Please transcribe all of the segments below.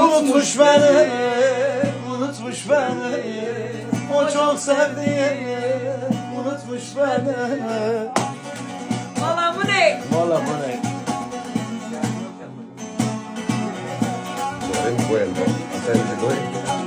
Unutmuş beni, unutmuş beni O çok sevdiğimi unutmuş beni Valla bu ne? Valla bu ne? Encuentro. Hacerse güey. Ben de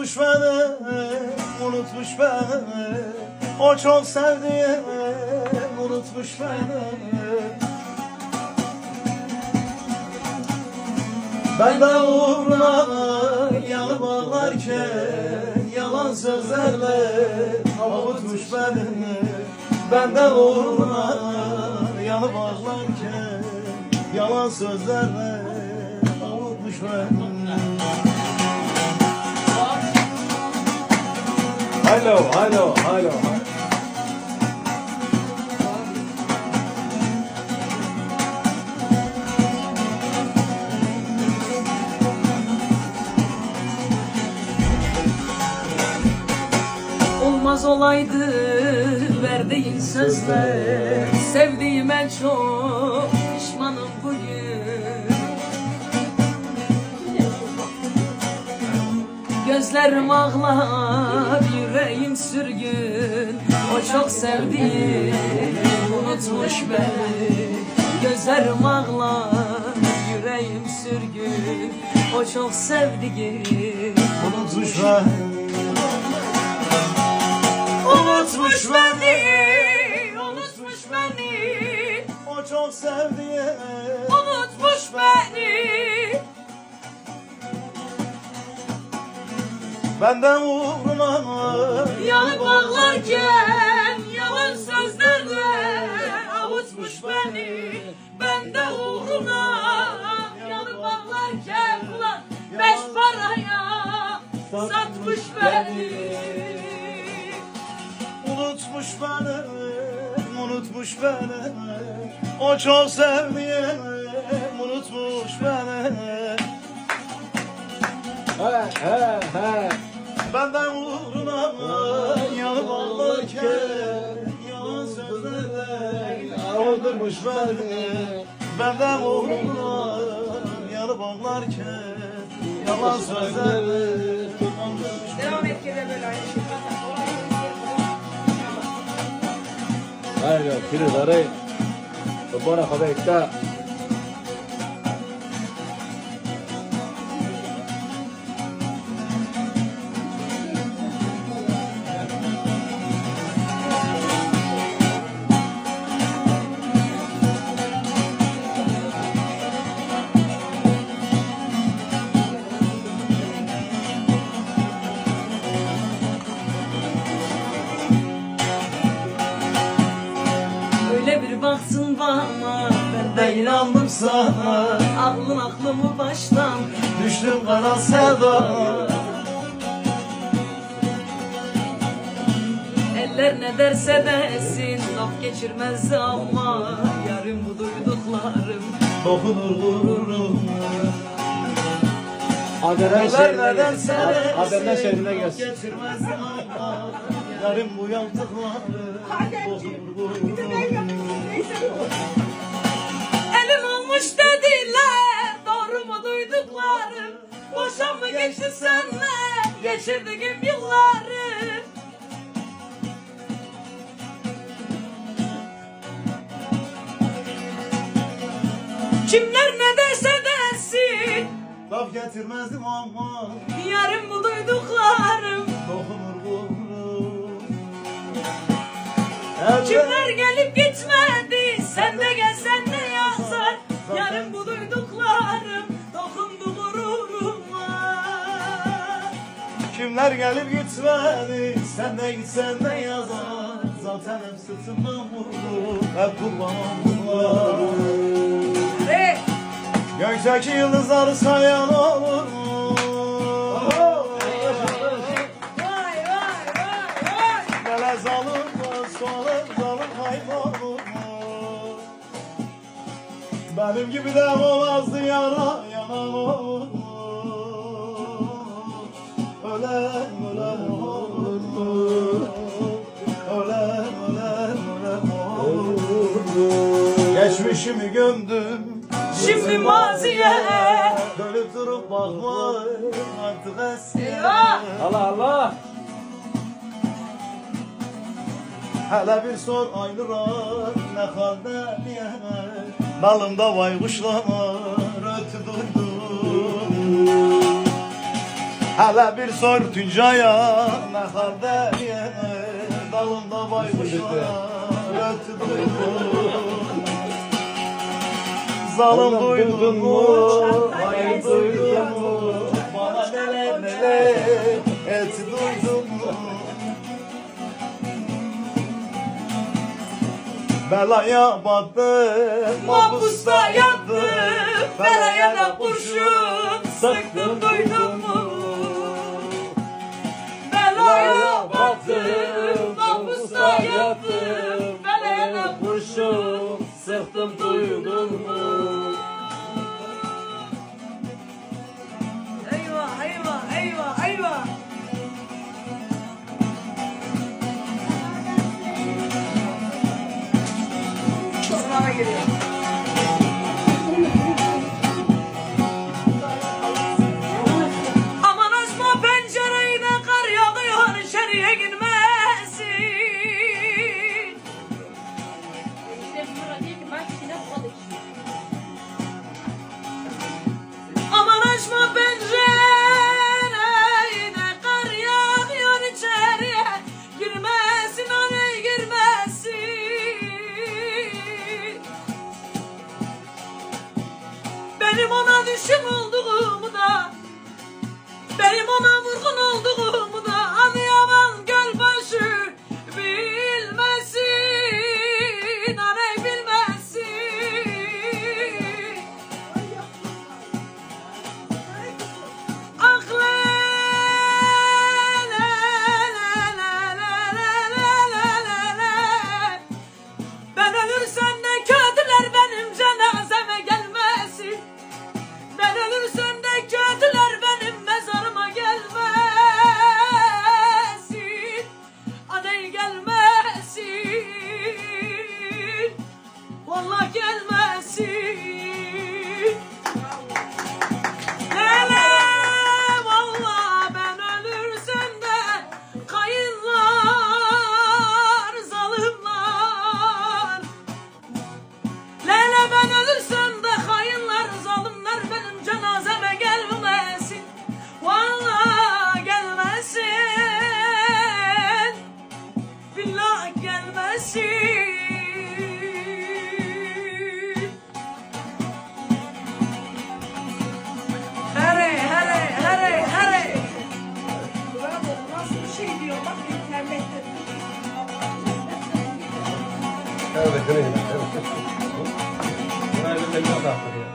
Unutmuş beni, unutmuş beni. O çok sevdiğimi unutmuş beni. Ben de uğruna yanıp ağlarken Yalan sözlerle avutmuş beni. Ben de uğruna yanıp ağlarken Yalan sözlerle avutmuş beni Alo, alo, alo. Olmaz olaydı verdiğin sözler. Sevdiğim en çok pişmanım bugün. Gözlerim ağlar, yüreğim sürgün. O çok sevdiğim unutmuş beni. Gözlerim ağlar, yüreğim sürgün. O çok sevdiğim Unutmuş beni. Unutmuş beni, unutmuş beni, O çok sevdiğim unutmuş beni. Benden uğruna Yanıp ağlarken yalan sözlerle avutmuş beni. Ben de uğruna yanıp ağlarken ulan beş paraya satmış beni. Unutmuş beni Unutmuş beni O çok sevdiğim Unutmuş beni He he he. Benden uğruna yanıp ağlarken Yalan sözlerle avutmuş beni Benden uğruna yanıp ağlarken Yalan sözlerle Devam et gene böyle aynı şey. Ayo, kiri dare. Buona fabetta. Öyle bir baktın bana ben de inandım sana Aklın aklımı baştan Düştüm kara sevdana Eller ne derse desin Laf geçirmez ama Yarın bu duyduklarım Dokunur vururum Aderen Eller şehrine neden gelsin. sen Aderen şehrine gelsin. Geçirmez ama Yarın bu yaptıkları Dokunur vururum Elim olmuş dediler Doğru mu duyduklarım? Boşan mı geçti senle Geçirdiğim yılları? Kimler ne derse desin Laf getirmezdim ama Yarın bu duyduklarım. Dokunur vururum Kimler gelip gitmedi Sen de gelsen ne yazar Yarın bu duyduklarım Dokundu gururuma Kimler gelip gitmedi Sen de gitsen ne yazar Zaten hep sırtımdan vurdu Hep kurban oldular Hey! Gökteki yıldızları sayan olur mu? Benim gibi de olmazdı yana yana Ölen ölen olur mu? Ölen ölen ölen olur mu? Geçmişimi gömdüm Şimdi maziye Dönüp durup bakma artık eskiye! Allah Allah. Hele bir sor aylılar ne halde diye Dalımda baykuşlar ötü duydum Hele bir sor Tuncay'a ne halde diye Dalımda baykuşlar ötü duydum Zalim duydun mu? Hayır duydun mu? Bana neler neler Belaya battım, Mahpusta yattım Belaya da kurşun Sıktım duydun mu? Belaya battım Mahpusta yattım Belaya da kurşun Sıktım duydun get it. Evet, evet. Bunlar birbirine taktır ya.